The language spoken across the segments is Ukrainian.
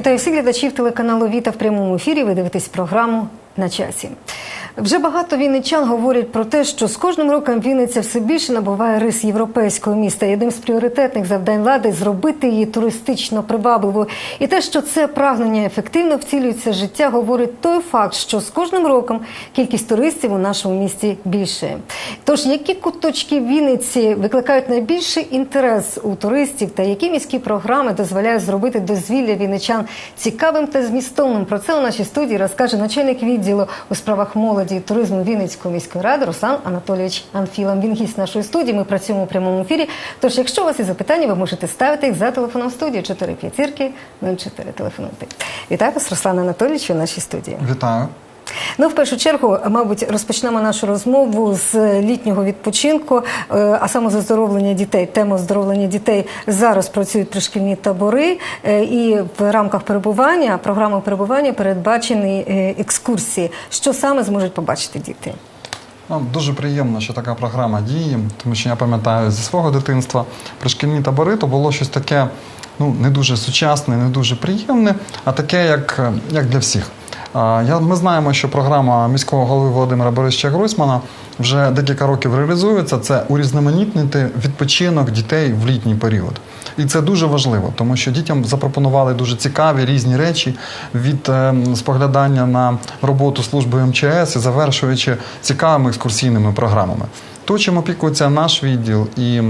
Вітаю всіх глядачів телеканалу Віта в прямому ефірі. Ви дивитесь програму на часі. Вже багато вінничан говорять про те, що з кожним роком Вінниця все більше набуває рис європейського міста. Одним з пріоритетних завдань влади зробити її туристично привабливою. І те, що це прагнення ефективно втілюється життя, говорить той факт, що з кожним роком кількість туристів у нашому місті більшає. Тож, які куточки Вінниці викликають найбільший інтерес у туристів, та які міські програми дозволяють зробити дозвілля вінничан цікавим та змістовним? Про це у нашій студії розкаже начальник відділу у справах молоді і туризму Вінницької міської ради Руслан Анатолійович Анфілом. Він гість нашої студії. Ми працюємо у прямому ефірі. Тож, якщо у вас є запитання, ви можете ставити їх за телефоном студії 4 п'ятірки 04. Телефонуйте. Вітаю вас, Руслан Анатолійович, у нашій студії. Вітаю. Ну, в першу чергу, мабуть, розпочнемо нашу розмову з літнього відпочинку, е, а саме з оздоровлення дітей. Тема оздоровлення дітей зараз працюють пришкільні табори, е, і в рамках перебування програми перебування передбачені е, екскурсії. Що саме зможуть побачити діти? Нам дуже приємно, що така програма діє, тому що я пам'ятаю зі свого дитинства пришкільні табори то було щось таке ну, не дуже сучасне, не дуже приємне, а таке, як, як для всіх. Ми знаємо, що програма міського голови Володимира Борисовича Гройсмана вже декілька років реалізується. Це урізноманітнити відпочинок дітей в літній період. І це дуже важливо, тому що дітям запропонували дуже цікаві різні речі від е, споглядання на роботу служби МЧС і завершуючи цікавими екскурсійними програмами. То, чим опікується наш відділ і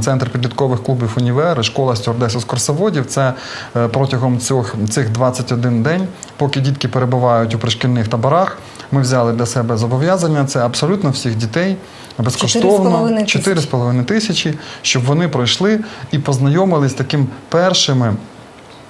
центр підліткових клубів універ, школа стюардесів скорсоводів, це е, протягом цих, цих 21 день, поки дітки перебувають у пришкільних таборах, ми взяли для себе зобов'язання. Це абсолютно всіх дітей безкоштовно 4,5 тисячі. 4,5 тисячі, щоб вони пройшли і познайомились з таким першими.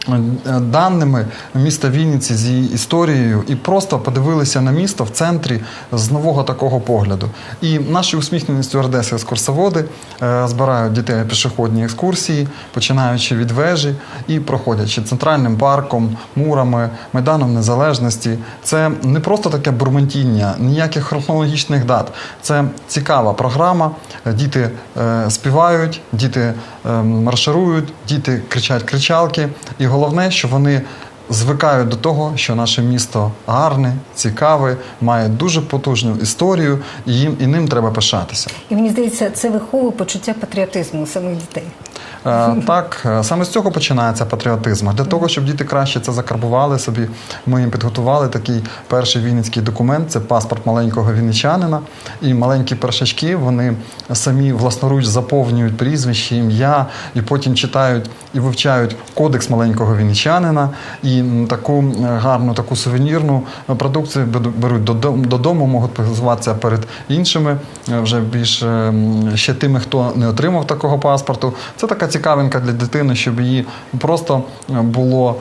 Е, Даними міста Вінниці з її історією і просто подивилися на місто в центрі з нового такого погляду. І наші усміхнені стюардеси екскурсоводи е, збирають дітей пішохідні екскурсії, починаючи від вежі і проходячи центральним парком, мурами, майданом незалежності. Це не просто таке бурмотіння, ніяких хронологічних дат. Це цікава програма. Діти е, співають, діти е, марширують, діти кричать кричалки. І головне, що вони звикають до того, що наше місто гарне, цікаве, має дуже потужну історію, і їм і ним треба пишатися. І мені здається, це виховує почуття патріотизму у самих дітей. Е, Так, е, саме з цього починається патріотизм. Для того, щоб діти краще це закарбували собі, ми їм підготували такий перший вінницький документ це паспорт маленького вінничанина. І маленькі першачки вони самі власноруч заповнюють прізвище, ім'я, і потім читають і вивчають кодекс маленького вінничанина. І таку е, гарну, таку сувенірну продукцію беруть додому, можуть позиватися перед іншими, вже більш ще тими, хто не отримав такого паспорту. Це така цікавинка для дитини, щоб її просто е, було.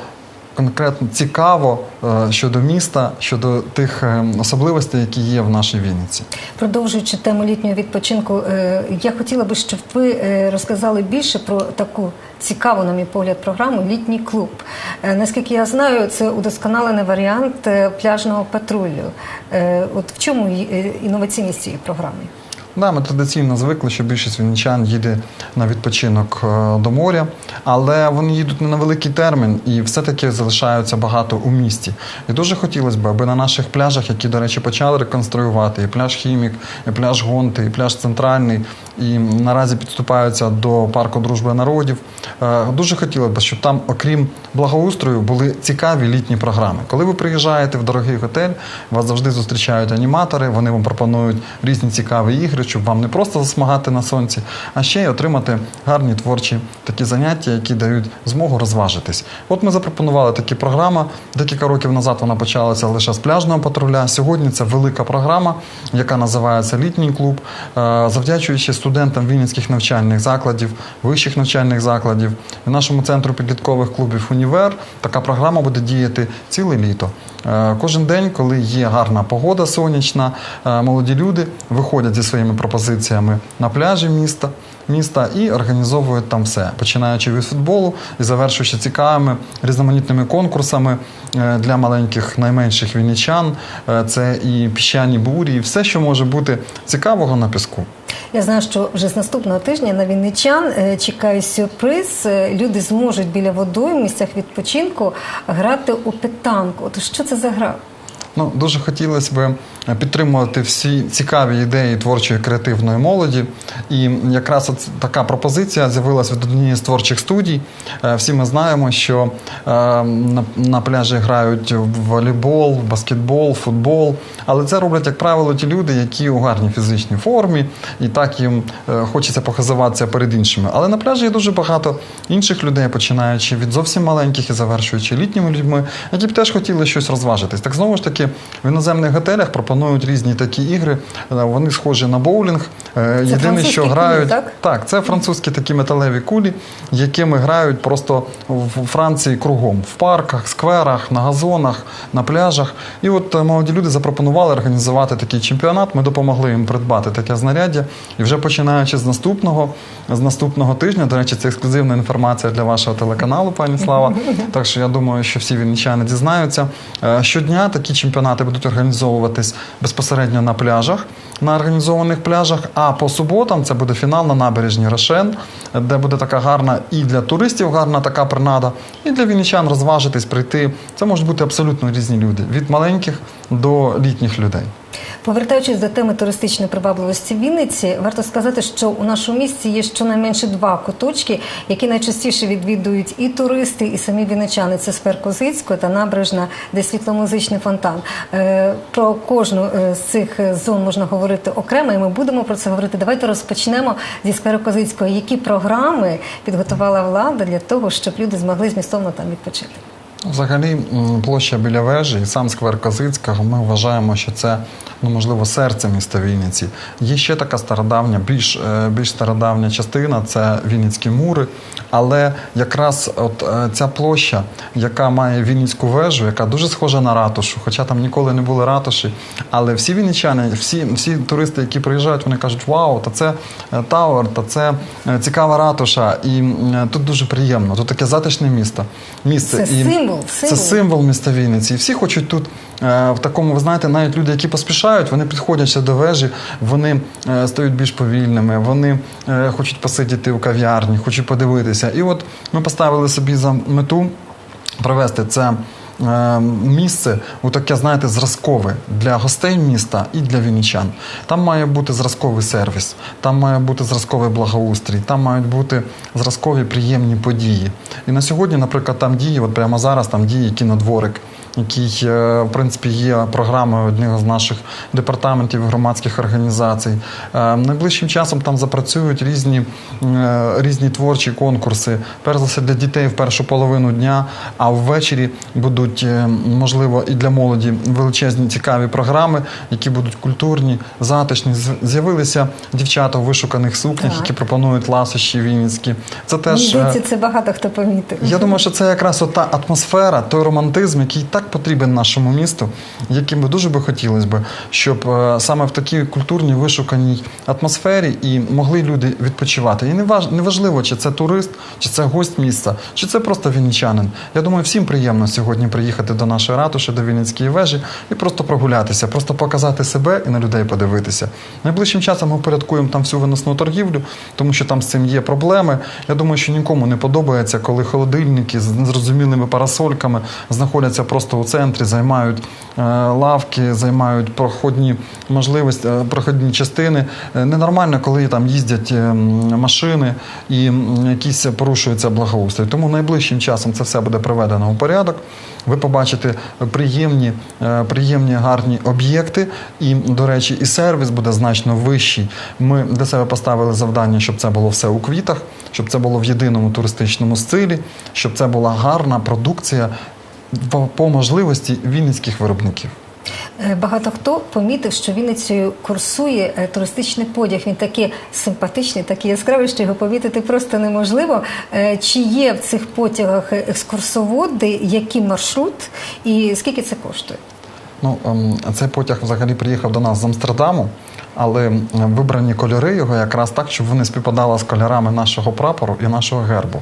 Конкретно цікаво е, щодо міста, щодо тих е, особливостей, які є в нашій Вінниці. Продовжуючи тему літнього відпочинку, я хотіла би, щоб ви розказали більше про таку цікаву, на мій погляд, програму Літній клуб. Наскільки я знаю, це удосконалений варіант пляжного патрулю. От в чому інноваційність цієї програми? Да, ми традиційно звикли, що більшість вінничан їде на відпочинок е, до моря, але вони їдуть не на великий термін і все-таки залишаються багато у місті. І дуже хотілося б, аби на наших пляжах, які, до речі, почали реконструювати, і пляж Хімік, і пляж Гонти, і пляж Центральний, і наразі підступаються до парку дружби народів. е, Дуже хотілося б, щоб там, окрім благоустрою, були цікаві літні програми. Коли ви приїжджаєте в дорогий готель, вас завжди зустрічають аніматори, вони вам пропонують різні цікаві ігри, щоб вам не просто засмагати на сонці, а ще й отримати гарні творчі такі заняття, які дають змогу розважитись. От ми запропонували такі програми. Декілька років назад вона почалася лише з пляжного патруля. Сьогодні це велика програма, яка називається Літній клуб, Е, завдячуючи студентам вінницьких навчальних закладів, вищих навчальних закладів і нашому центру підліткових клубів Універ. Така програма буде діяти ціле літо. Е, Кожен день, коли є гарна погода сонячна, е, молоді люди виходять зі своїми пропозиціями на пляжі міста міста і організовують там все, починаючи від футболу і завершуючи цікавими різноманітними конкурсами е, для маленьких найменших вінничан. Е, Це і піщані бурі, і все, що може бути цікавого на піску. Я знаю, що вже з наступного тижня на Вінничан е, чекає сюрприз. Люди зможуть біля водою в місцях відпочинку грати у питанку. От що це за гра? Ну, дуже хотілося б підтримувати всі цікаві ідеї творчої креативної молоді. І якраз така пропозиція з'явилася від однієї з творчих студій. Е, Всі ми знаємо, що е, на, пляжі грають в волейбол, баскетбол, футбол. Але це роблять, як правило, ті люди, які у гарній фізичній формі, і так їм е, хочеться показуватися перед іншими. Але на пляжі є дуже багато інших людей, починаючи від зовсім маленьких і завершуючи літніми людьми, які б теж хотіли щось розважитись. Так знову ж таки, в іноземних готелях пропонують різні такі ігри. Е, Вони схожі на боулінг. Е, Єдине, що кулі, грають так? так, це французькі такі металеві кулі, якими грають просто в Франції кругом в парках, скверах, на газонах, на пляжах. І от е, молоді люди запропонували організувати такий чемпіонат. Ми допомогли їм придбати таке знаряддя. І вже починаючи з наступного, з наступного тижня, до речі, це ексклюзивна інформація для вашого телеканалу, пані Слава. Так що я думаю, що всі вінничани дізнаються. Щодня такі чемпіонати будуть організовуватись безпосередньо на пляжах, на організованих пляжах. А по суботам це буде фінал на набережні Рошен, де буде така гарна і для туристів гарна така принада, і для вінничан розважитись, прийти. Це можуть бути абсолютно різні люди від маленьких до літніх людей. Повертаючись до теми туристичної привабливості Вінниці, варто сказати, що у нашому місті є щонайменше два куточки, які найчастіше відвідують і туристи, і самі вінничани. Це сквер Козицького та набережна, де світломузичний фонтан. Е, Про кожну е, з цих е, зон можна говорити окремо, і ми будемо про це говорити. Давайте розпочнемо зі скверу Козицького. Які програми підготувала влада для того, щоб люди змогли змістовно там відпочити? Взагалі, площа біля вежі і сам сквер Козицького, ми вважаємо, що це ну можливо серце міста Вінниці. Є ще така стародавня, більш, е, більш стародавня частина це Вінницькі мури. Але якраз от е, ця площа, яка має Вінницьку вежу, яка дуже схожа на ратушу, хоча там ніколи не були ратуші. Але всі вінничани, всі, всі туристи, які приїжджають, вони кажуть, вау, та це е, Тауер, та це цікава ратуша. І тут дуже приємно. Тут таке затишне місто. місце. Це І символ, Це символ. символ міста Вінниці. І всі хочуть тут в такому, ви знаєте, навіть люди, які поспішають, вони підходять до вежі, вони е, стають більш повільними, вони е, хочуть посидіти у кав'ярні, хочуть подивитися. І от ми поставили собі за мету провести це. е, Місце у таке, знаєте, зразкове для гостей міста і для вінничан. Там має бути зразковий сервіс, там має бути зразковий благоустрій, там мають бути зразкові приємні події. І на сьогодні, наприклад, там діє, от прямо зараз там діє кінодворик, який, е, в принципі, є програмою одного з наших департаментів громадських організацій. Е, Найближчим часом там запрацюють різні, е, різні творчі конкурси. Перш за все для дітей в першу половину дня, а ввечері будуть, можливо, і для молоді величезні цікаві програми, які будуть культурні, затишні. З'явилися дівчата у вишуканих сукнях, Так. які пропонують ласощі вінницькі. Це теж. е, здається, це багато хто помітив. я думаю, що це якраз от та атмосфера, той романтизм, який так потрібен нашому місту, яким би дуже би хотілося б, щоб е, саме в такій культурній вишуканій атмосфері і могли люди відпочивати. І не важливо, чи це турист, чи це гость міста, чи це просто вінничанин. Я думаю, всім приємно сьогодні приїхати до нашої ратуші, до Вінницької вежі і просто прогулятися, просто показати себе і на людей подивитися. Найближчим часом ми упорядкуємо там всю виносну торгівлю, тому що там з цим є проблеми. Я думаю, що нікому не подобається, коли холодильники з незрозумілими парасольками знаходяться просто центрі, займають е, лавки, займають проходні можливості, е, проходні частини. Е, Ненормально, коли там їздять машини і якісь порушуються благоустрій. Тому найближчим часом це все буде приведено у порядок. Ви побачите приємні, приємні гарні об'єкти, і, до речі, і сервіс буде значно вищий. Ми для себе поставили завдання, щоб це було все у квітах, щоб це було в єдиному туристичному стилі, щоб це була гарна продукція по, по можливості вінницьких виробників. Е, Багато хто помітив, що Вінницею курсує е, туристичний потяг. Він такий симпатичний, такий яскравий, що його помітити просто неможливо. Е, Чи є в цих потягах екскурсоводи, який маршрут і скільки це коштує? Ну, ем, цей потяг взагалі приїхав до нас з Амстердаму, але ем, вибрані кольори його якраз так, щоб вони співпадали з кольорами нашого прапору і нашого гербу.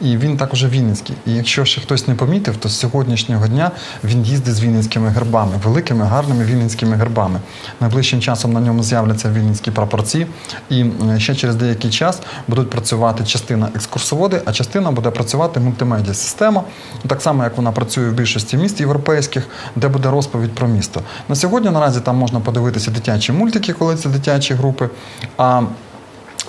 І він також вінницький. І якщо ще хтось не помітив, то з сьогоднішнього дня він їздить з вінницькими гербами, великими, гарними вінницькими гербами. Найближчим часом на ньому з'являться вінницькі прапорці, і ще через деякий час будуть працювати частина екскурсоводи, а частина буде працювати мультимедіа система, так само як вона працює в більшості міст європейських, де буде розповідь про місто. На сьогодні наразі там можна подивитися дитячі мультики, коли це дитячі групи. А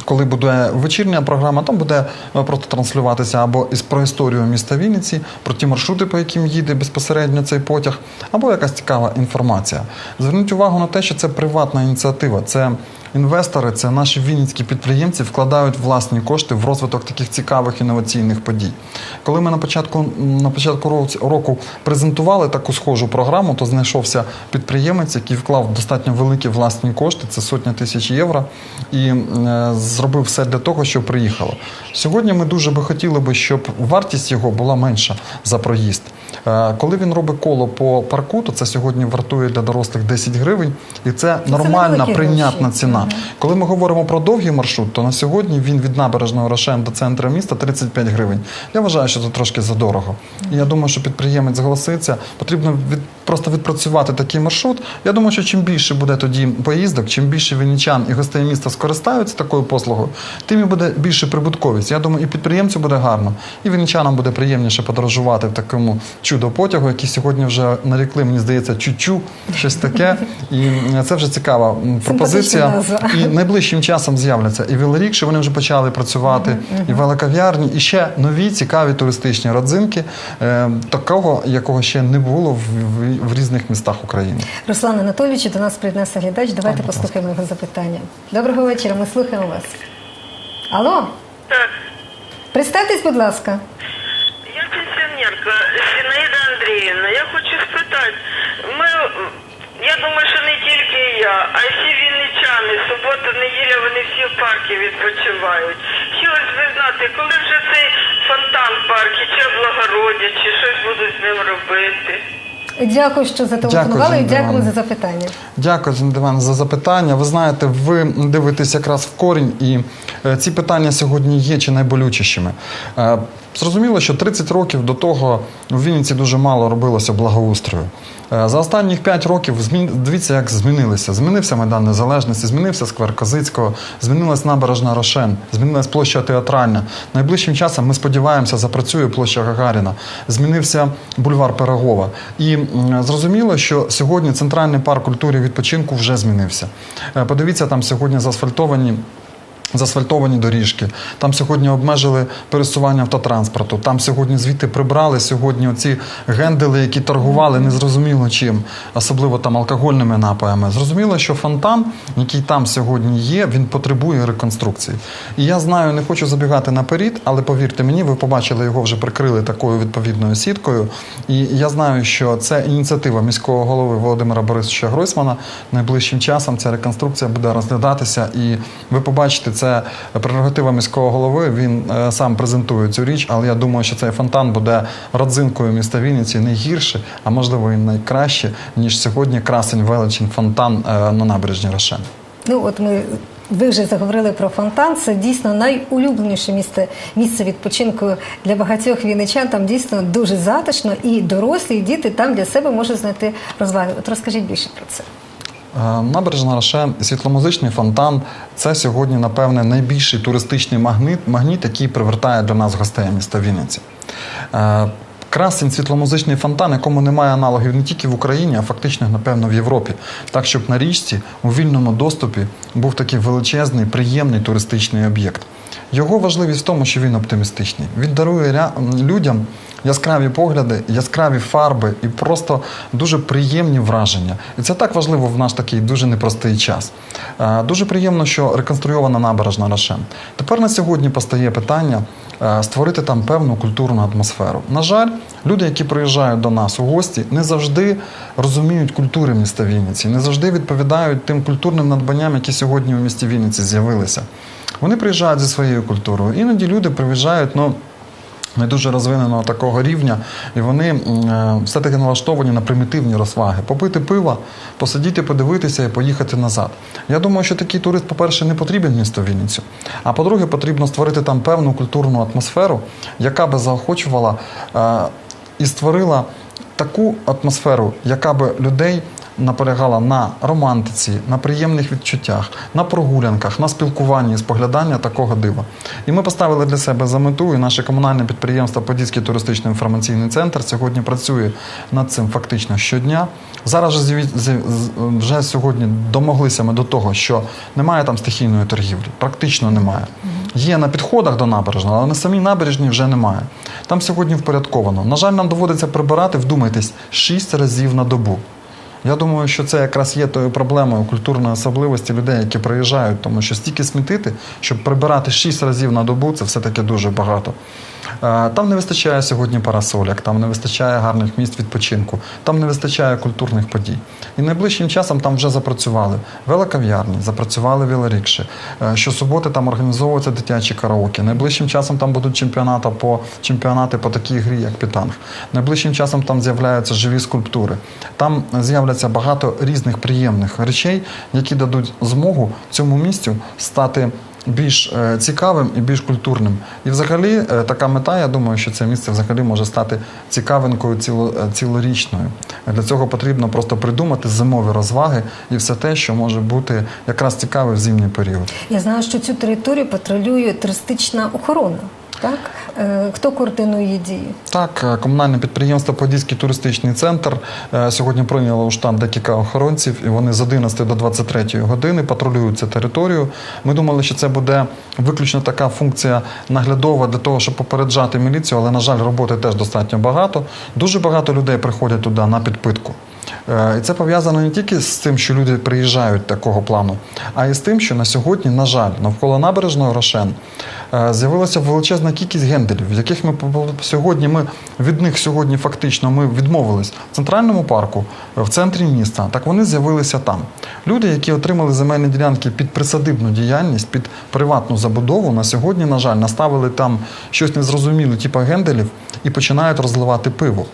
коли буде вечірня програма, там буде е, просто транслюватися або із про історію міста Вінниці, про ті маршрути, по яким їде безпосередньо цей потяг, або якась цікава інформація. Зверніть увагу на те, що це приватна ініціатива. Це інвестори, це наші вінницькі підприємці вкладають власні кошти в розвиток таких цікавих інноваційних подій. Коли ми на початку на початку року презентували таку схожу програму, то знайшовся підприємець, який вклав достатньо великі власні кошти, це сотня тисяч євро, і е, зробив все для того, щоб приїхало. Сьогодні ми дуже би хотіли би, щоб вартість його була менша за проїзд. Е, Коли він робить коло по парку, то це сьогодні вартує для дорослих 10 гривень, і це нормальна прийнятна гроші. Коли ми говоримо про довгий маршрут, то на сьогодні він від набережного Рошен до центру міста 35 гривень. Я вважаю, що це трошки задорого. І я думаю, що підприємець зголоситься. Потрібно від, просто відпрацювати такий маршрут. Я думаю, що чим більше буде тоді поїздок, чим більше вінничан і гостей міста скористаються такою послугою, тим і буде більше прибутковість. Я думаю, і підприємцю буде гарно, і вінничанам буде приємніше подорожувати в такому чудо потягу, який сьогодні вже нарікли, мені здається, чучу, щось таке. І це вже цікава пропозиція. Назва. І найближчим часом з'являться і велорікші, вони вже почали працювати, і велокав'ярні, і ще нові цікаві туристичні родзинки, е, такого, якого ще не було в, в, в різних містах України. Руслан Анатолійович, до нас приєднався глядач. Давайте ласка. послухаємо його запитання. Доброго вечора, ми слухаємо вас. Алло, Так, представтесь, будь ласка. я пенсіонерка Зінаїда Андріївна. Я хочу спитати, ми, я думаю, що не тільки я, а й всі вінничани, субота, неділя, вони всі в парку відпочивають. Хотілося б знати, коли вже цей фонтан в парку, чи облагородять, чи щось будуть з ним робити. Дякую, що зателефонували і дякую за запитання. Дякую, Зінаїда за запитання. Ви знаєте, ви дивитесь якраз в корінь, і е, ці питання сьогодні є чи найболючішими. Е, Зрозуміло, що 30 років до того в Вінниці дуже мало робилося благоустрою. Е, За останніх 5 років змін... дивіться, як змінилися. Змінився Майдан Незалежності, змінився сквер Козицького, змінилась набережна Рошен, змінилась площа Театральна. Найближчим часом ми сподіваємося, запрацює площа Гагаріна. Змінився бульвар Пирогова. І зрозуміло, що сьогодні центральний парк культури відпочинку вже змінився. Е, Подивіться, там сьогодні заасфальтовані. Заасфальтовані доріжки, там сьогодні обмежили пересування автотранспорту. Там сьогодні звідти прибрали сьогодні оці гендели, які торгували незрозуміло чим, особливо там алкогольними напоями. Зрозуміло, що фонтан, який там сьогодні є, він потребує реконструкції. І я знаю, не хочу забігати наперед, але повірте мені, ви побачили його вже прикрили такою відповідною сіткою. І я знаю, що це ініціатива міського голови Володимира Борисовича Гройсмана. Найближчим часом ця реконструкція буде розглядатися, і ви побачите, це прерогатива міського голови. Він е, сам презентує цю річ, але я думаю, що цей фонтан буде родзинкою міста Вінниці не гірше, а можливо і найкраще, ніж сьогодні красень величень фонтан е, на набережні Рошен. Ну от ми ви вже заговорили про фонтан. Це дійсно найулюбленіше місце місце відпочинку для багатьох вінничан. Там дійсно дуже затишно, і дорослі, і діти там для себе можуть знайти розваги. От розкажіть більше про це. Е, Набережна Раше, світломузичний фонтан це сьогодні, напевне, найбільший туристичний магніт, магніт який привертає до нас гостей міста Вінниці. Е, Красень світломузичний фонтан, якому немає аналогів не тільки в Україні, а фактично, напевно, в Європі. Так, щоб на річці у вільному доступі був такий величезний, приємний туристичний об'єкт. Його важливість в тому, що він оптимістичний. Він дарує людям яскраві погляди, яскраві фарби і просто дуже приємні враження. І це так важливо в наш такий дуже непростий час. Е, Дуже приємно, що реконструйована набережна Рошен. Тепер на сьогодні постає питання е, створити там певну культурну атмосферу. На жаль, люди, які приїжджають до нас у гості, не завжди розуміють культури міста Вінниці, не завжди відповідають тим культурним надбанням, які сьогодні у місті Вінниці з'явилися. Вони приїжджають зі своєю культурою. Іноді люди приїжджають, ну не дуже розвиненого такого рівня, і вони е, все-таки налаштовані на примітивні розваги. Попити пива, посидіти, подивитися і поїхати назад. Я думаю, що такий турист, по-перше, не потрібен місту Вінницю. А по-друге, потрібно створити там певну культурну атмосферу, яка би заохочувала е, і створила таку атмосферу, яка би людей наполягала на романтиці, на приємних відчуттях, на прогулянках, на спілкуванні, споглядання такого дива. І ми поставили для себе за мету, і наше комунальне підприємство Подільський туристично інформаційний центр сьогодні працює над цим фактично щодня. Зараз вже сьогодні домоглися ми до того, що немає там стихійної торгівлі, практично немає. Є на підходах до набережної, але на самій набережній вже немає. Там сьогодні впорядковано. На жаль, нам доводиться прибирати, вдумайтесь, шість разів на добу. Я думаю, що це якраз є тою проблемою культурної особливості людей, які приїжджають, тому що стільки смітити, щоб прибирати шість разів на добу, це все-таки дуже багато. Е, Там не вистачає сьогодні парасоляк, там не вистачає гарних місць відпочинку, там не вистачає культурних подій. І найближчим часом там вже запрацювали велокав'ярні, запрацювали велорікші. Е, Щосуботи там організовуються дитячі караоке. Найближчим часом там будуть чемпіонати по, чемпіонати по такій грі, як пітанг. Найближчим часом там з'являються живі скульптури. Там з'являться багато різних приємних речей, які дадуть змогу цьому місцю стати більш е, цікавим і більш культурним. І взагалі е, така мета, я думаю, що це місце взагалі може стати цікавинкою ціло, е, цілорічною. Для цього потрібно просто придумати зимові розваги і все те, що може бути якраз цікаве в зимній період. Я знаю, що цю територію патрулює туристична охорона. Так? Е, Хто координує дії? Так, е, комунальне підприємство Подільський туристичний центр е, сьогодні прийняло у штат декілька охоронців, і вони з 11 до 23 години патрулюють цю територію. Ми думали, що це буде виключно така функція наглядова для того, щоб попереджати міліцію, але на жаль, роботи теж достатньо багато. Дуже багато людей приходять туди на підпитку. Е, І це пов'язано не тільки з тим, що люди приїжджають такого плану, а й з тим, що на сьогодні, на жаль, навколо набережної Рошен е, з'явилася величезна кількість генделів, яких ми сьогодні ми від них сьогодні фактично ми відмовились в центральному парку, в центрі міста. Так вони з'явилися там. Люди, які отримали земельні ділянки під присадибну діяльність, під приватну забудову, на сьогодні, на жаль, наставили там щось незрозуміле, типу генделів, і починають розливати пиво,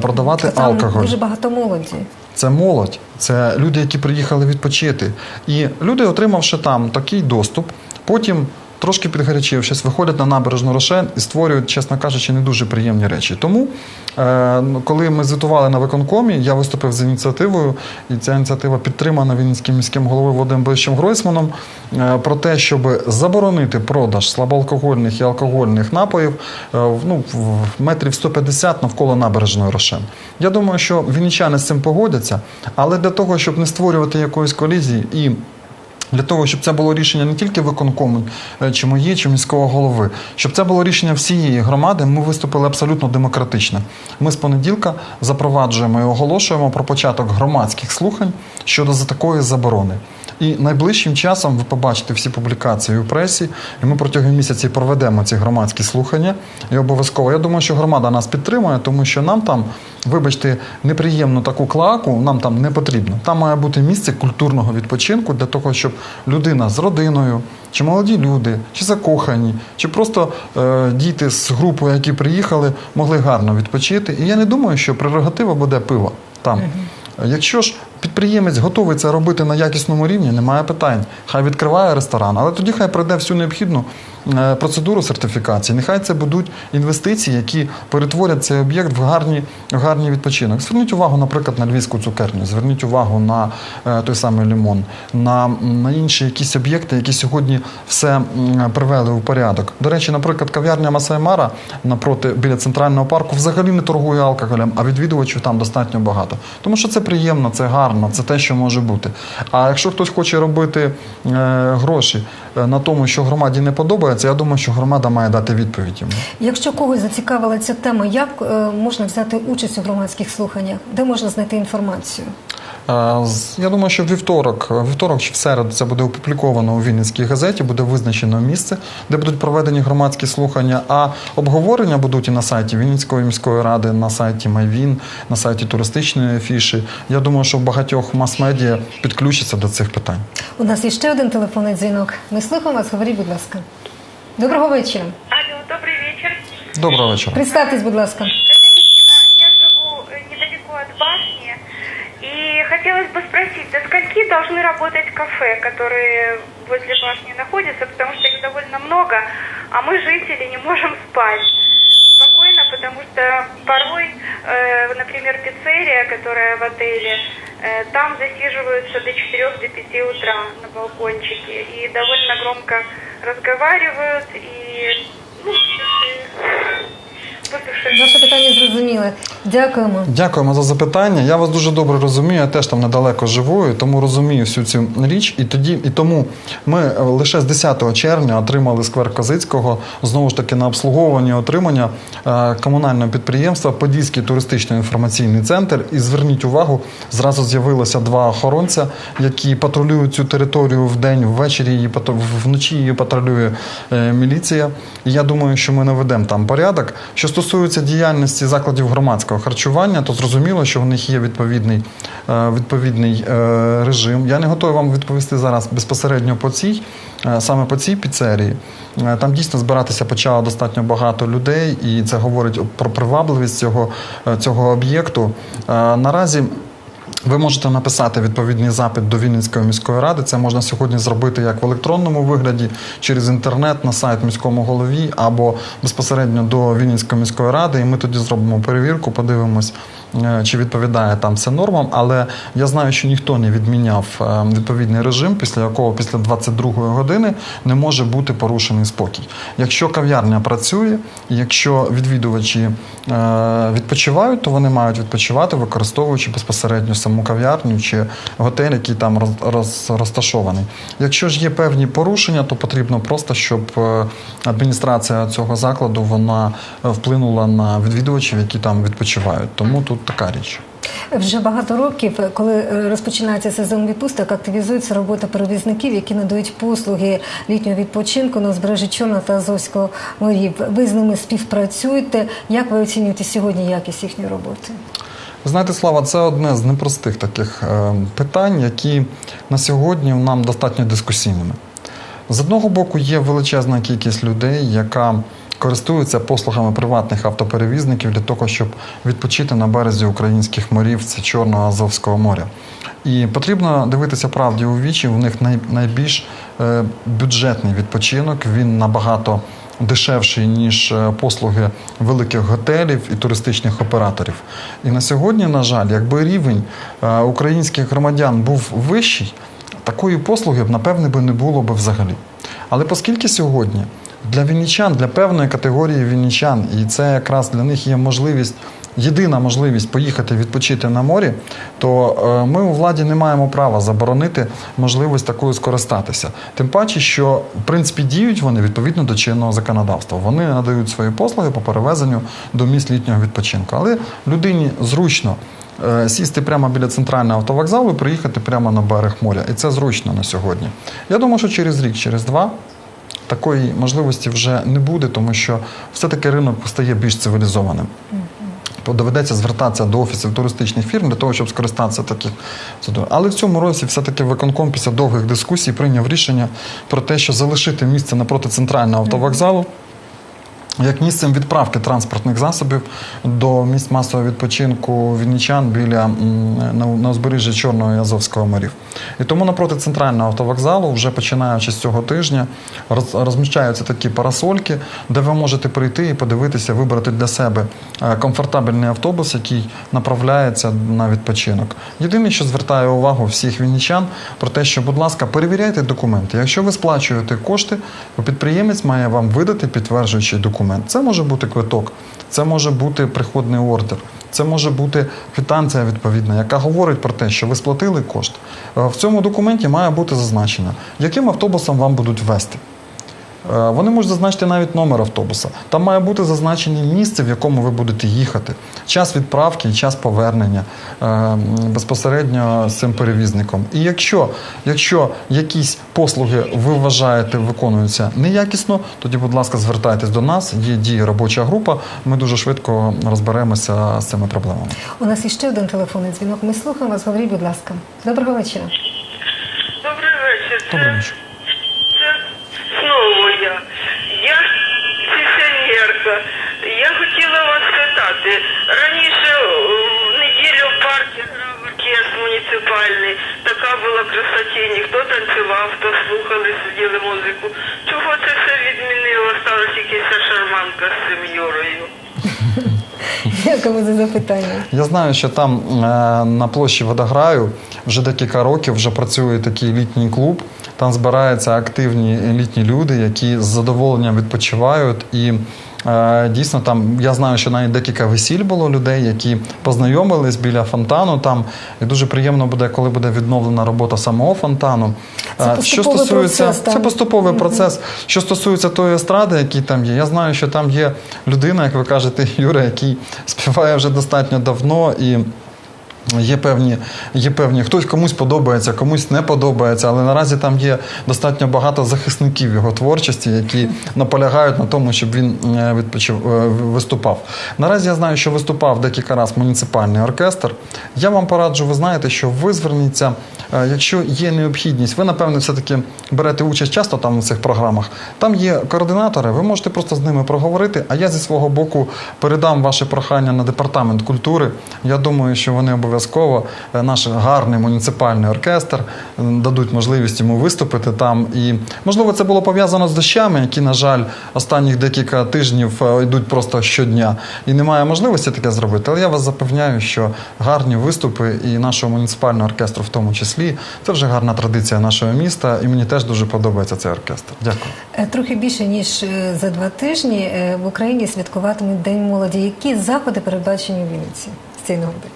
продавати Це алкоголь. дуже багато молоді. Це молодь, це люди, які приїхали відпочити. І люди, отримавши там такий доступ, потім. Трошки підгарячившись, виходять на набережну Рошен і створюють, чесно кажучи, не дуже приємні речі. Тому, е, ну, коли ми звітували на виконкомі, я виступив з ініціативою, і ця ініціатива підтримана Вінницьким міським головою Володимиром Борисовичем Гройсманом е, про те, щоб заборонити продаж слабоалкогольних і алкогольних напоїв е, ну, в метрів 150 навколо набережної Рошен. Я думаю, що вінничани з цим погодяться, але для того, щоб не створювати якоїсь колізії і для того, щоб це було рішення не тільки виконкому, е, чи моє, чи міського голови, щоб це було рішення всієї громади, ми виступили абсолютно демократично. Ми з понеділка запроваджуємо і оголошуємо про початок громадських слухань щодо за такої заборони. І найближчим часом ви побачите всі публікації у пресі, і ми протягом місяці проведемо ці громадські слухання. І обов'язково я думаю, що громада нас підтримує, тому що нам там, вибачте, неприємну таку клаку нам там не потрібно. Там має бути місце культурного відпочинку для того, щоб людина з родиною, чи молоді люди, чи закохані, чи просто е, діти з групою, які приїхали, могли гарно відпочити. І я не думаю, що прерогатива буде пиво там. Якщо ж підприємець готовий це робити на якісному рівні, немає питань. Хай відкриває ресторан, але тоді хай пройде всю необхідну е, процедуру сертифікації. Нехай це будуть інвестиції, які перетворять цей об'єкт в гарні, в гарний відпочинок. Зверніть увагу, наприклад, на львівську цукерню, зверніть увагу на е, той самий лімон, на, на інші якісь об'єкти, які сьогодні все привели у порядок. До речі, наприклад, кав'ярня Масаймара напроти біля центрального парку взагалі не торгує алкоголем, а відвідувачів там достатньо багато. Тому що це приємно, це гарно, це те, що може бути. А якщо хтось хоче робити е, гроші е, на тому, що громаді не подобається, я думаю, що громада має дати відповідь йому. Якщо когось зацікавила ця тема, як е, можна взяти участь у громадських слуханнях? Де можна знайти інформацію? Я думаю, що в вівторок, в вівторок чи в середу це буде опубліковано у Вінницькій газеті, буде визначено місце, де будуть проведені громадські слухання. А обговорення будуть і на сайті Вінницької міської ради, на сайті Майвін, на сайті туристичної афіші. Я думаю, що в багатьох мас-медіа підключаться до цих питань. У нас є ще один телефонний дзвінок. Ми слухаємо вас, говоріть, будь ласка. Доброго вечора. Алло, добрый вечер. Доброго вечора. Представтесь, будь ласка. Хотелось бы спросить, до скольки должны работать кафе, которые возле башни находятся, потому что их довольно много, а мы, жители, не можем спать спокойно, потому что порой, э, например, пиццерия, которая в отеле, э, там засиживаются до 4 до 5 утра на балкончике и довольно громко разговаривают и ну, Ваше питання зрозуміле. Дякуємо. Дякуємо за запитання. Я вас дуже добре розумію. Я теж там недалеко живу, і тому розумію всю цю річ. І тоді, і тому ми е, лише з 10 червня отримали сквер Козицького знову ж таки на обслуговування отримання е, комунального підприємства Подільський туристично-інформаційний центр. І зверніть увагу, зразу з'явилося два охоронця, які патрулюють цю територію вдень, ввечері її вночі її патрулює е, міліція. І я думаю, що ми наведемо там порядок. Що стосується діяльності закладів громадського харчування, то зрозуміло, що в них є відповідний, е, відповідний е, режим. Я не готовий вам відповісти зараз безпосередньо по цій, е, саме по цій піцерії. Там дійсно збиратися почало достатньо багато людей, і це говорить про привабливість цього, цього об'єкту. Наразі ви можете написати відповідний запит до Вінницької міської ради. Це можна сьогодні зробити як в електронному вигляді через інтернет на сайт міському голові або безпосередньо до Вінницької міської ради. І ми тоді зробимо перевірку, подивимось, чи відповідає там все нормам. Але я знаю, що ніхто не відміняв е, відповідний режим, після якого після 22 години не може бути порушений спокій. Якщо кав'ярня працює, якщо відвідувачі е, відпочивають, то вони мають відпочивати, використовуючи безпосередньо саму кав'ярню чи готель, який там роз, роз, розташований. Якщо ж є певні порушення, то потрібно просто, щоб е, адміністрація цього закладу вона е, вплинула на відвідувачів, які там відпочивають. Тому тут така річ. Вже багато років, коли е, розпочинається сезон відпусток, активізується робота перевізників, які надають послуги літнього відпочинку на узбережжі Чорного та Азовського морів. Ви з ними співпрацюєте. Як ви оцінюєте сьогодні якість їхньої роботи? Знаєте, Слава, це одне з непростих таких е, питань, які на сьогодні нам достатньо дискусійними. З одного боку, є величезна кількість людей, яка користується послугами приватних автоперевізників для того, щоб відпочити на березі українських морів, це Чорного Азовського моря. І потрібно дивитися правді у вічі. У них найбільш е, бюджетний відпочинок. Він набагато дешевший, ніж е, послуги великих готелів і туристичних операторів. І на сьогодні, на жаль, якби рівень е, українських громадян був вищий, такої послуги б, напевне, би не було б взагалі. Але оскільки сьогодні для вінничан, для певної категорії вінничан, і це якраз для них є можливість. Єдина можливість поїхати відпочити на морі, то е, ми у владі не маємо права заборонити можливість такою скористатися. Тим паче, що в принципі діють вони відповідно до чинного законодавства. Вони надають свої послуги по перевезенню до місць літнього відпочинку. Але людині зручно е, сісти прямо біля центрального автовокзалу і приїхати прямо на берег моря. І це зручно на сьогодні. Я думаю, що через рік, через два. Такої можливості вже не буде, тому що все-таки ринок стає більш цивілізованим. Доведеться звертатися до офісів туристичних фірм для того, щоб скористатися таких. Але в цьому році все-таки виконком після довгих дискусій прийняв рішення про те, що залишити місце напроти центрального автовокзалу. Як місцем відправки транспортних засобів до місць масового відпочинку вінничан біля на, узбережжі Чорного і Азовського морів. І тому напроти центрального автовокзалу, вже починаючи з цього тижня, роз, розміщаються такі парасольки, де ви можете прийти і подивитися, вибрати для себе е, комфортабельний автобус, який направляється на відпочинок. Єдине, що звертаю увагу всіх вінничан про те, що, будь ласка, перевіряйте документи. Якщо ви сплачуєте кошти, то підприємець має вам видати підтверджуючий документ. Це може бути квиток, це може бути приходний ордер, це може бути квитанція відповідна, яка говорить про те, що ви сплатили кошти. Е, В цьому документі має бути зазначено, яким автобусом вам будуть вести. Е, Вони можуть зазначити навіть номер автобуса. Там має бути зазначені місце, в якому ви будете їхати, час відправки і час повернення е, безпосередньо з цим перевізником. І якщо, якщо якісь послуги ви вважаєте виконуються неякісно, тоді, будь ласка, звертайтесь до нас. Є діє робоча група. Ми дуже швидко розберемося з цими проблемами. У нас є ще один телефонний дзвінок. Ми слухаємо вас. Говоріть, будь ласка. Доброго вечора. Добрий вечір. Добрий вечір. ласка, я хотіла вас питати. Раніше е, в неділю в парку грав оркестр муніципальний, така була красоті, ніхто танцював, хто слухали, сиділи музику. Чого це все відмінило? Стала тільки шарманка з цим Юрою. Дякую за запитання. Я знаю, що там е, на площі водограю вже декілька років вже працює такий літній клуб. Там збираються активні літні люди, які з задоволенням відпочивають і дійсно там я знаю, що навіть декілька весіль було людей, які познайомились біля фонтану. Там і дуже приємно буде, коли буде відновлена робота самого фонтану. Це що поступовий процес, це поступовий процес. Що стосується тої естради, які там є, я знаю, що там є людина, як ви кажете, Юра, який співає вже достатньо давно і. Є певні, є певні, хтось комусь подобається, комусь не подобається, але наразі там є достатньо багато захисників його творчості, які наполягають на тому, щоб він е, відпочив, е, виступав. Наразі я знаю, що виступав декілька разів муніципальний оркестр. Я вам пораджу, ви знаєте, що ви зверніться, е, якщо є необхідність, ви напевне все-таки берете участь часто там у цих програмах. Там є координатори, ви можете просто з ними проговорити. А я зі свого боку передам ваше прохання на департамент культури. Я думаю, що вони обов'язково е, наш гарний муніципальний оркестр е, дадуть можливість йому виступити там. І можливо, це було пов'язано з дощами, які, на жаль, останніх декілька тижнів е, йдуть просто щодня. І немає можливості таке зробити. Але я вас запевняю, що гарні виступи і нашого муніципального оркестру, в тому числі, це вже гарна традиція нашого міста, і мені теж дуже подобається цей оркестр. Дякую. Трохи більше ніж за два тижні в Україні святкуватимуть День молоді. Які заходи передбачені в Вінниці з цієї нагоди?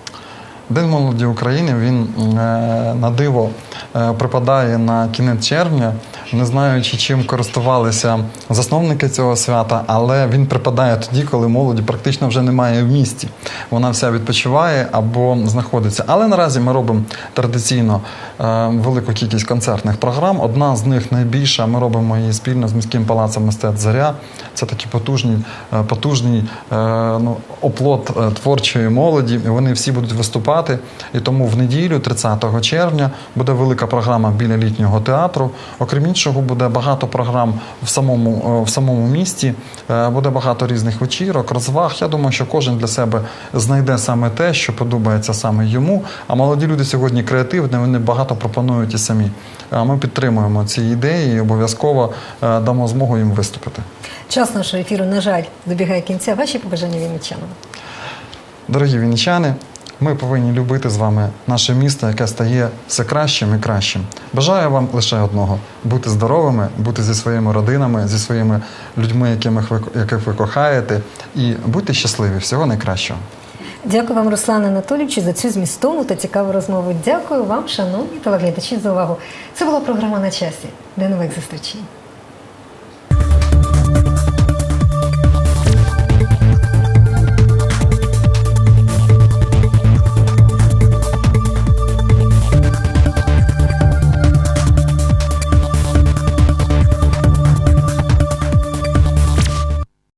День молоді України він е, на диво е, припадає на кінець червня, не знаючи, чим користувалися засновники цього свята, але він припадає тоді, коли молоді практично вже немає в місті. Вона вся відпочиває або знаходиться. Але наразі ми робимо традиційно е, велику кількість концертних програм. Одна з них найбільша. Ми робимо її спільно з міським палацом мистецтв Заря. Це такий потужний, е, потужний ну, оплот творчої молоді. Вони всі будуть виступати. І тому в неділю, 30 червня, буде велика програма біля літнього театру. Окрім іншого, буде багато програм в самому, е, в самому місті. Е, Буде багато різних вечірок, розваг. Я думаю, що кожен для себе знайде саме те, що подобається саме йому. А молоді люди сьогодні креативні, вони багато пропонують і самі. Ми підтримуємо ці ідеї і обов'язково е, дамо змогу їм виступити. Час нашого ефіру, на жаль, добігає кінця. Ваші побажання вінничанам. Дорогі вінничани, ми повинні любити з вами наше місто, яке стає все кращим і кращим. Бажаю вам лише одного: бути здоровими, бути зі своїми родинами, зі своїми людьми, яких ви, кохаєте, і будьте щасливі. Всього найкращого. Дякую вам, Руслан Анатолійович, за цю змістовну та цікаву розмову. Дякую вам, шановні телеглядачі, за увагу. Це була програма на часі. До нових зустрічей.